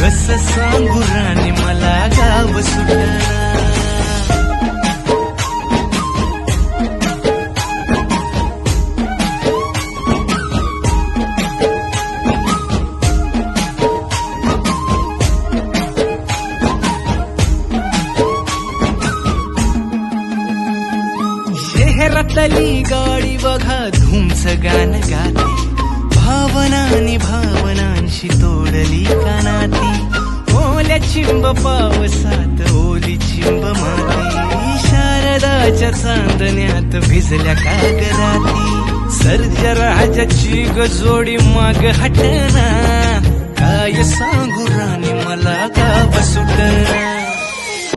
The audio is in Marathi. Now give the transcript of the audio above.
कस सांगू राणी मला गाव सुटना गाडी बघा धुमच गाणं गाते. भावनानी भाव चिंब पावसात ओली चिंब माती. शारदाच्या चांदण्यात भिजल्या कागदाती. सर्जराजाची गजोडी माग हटना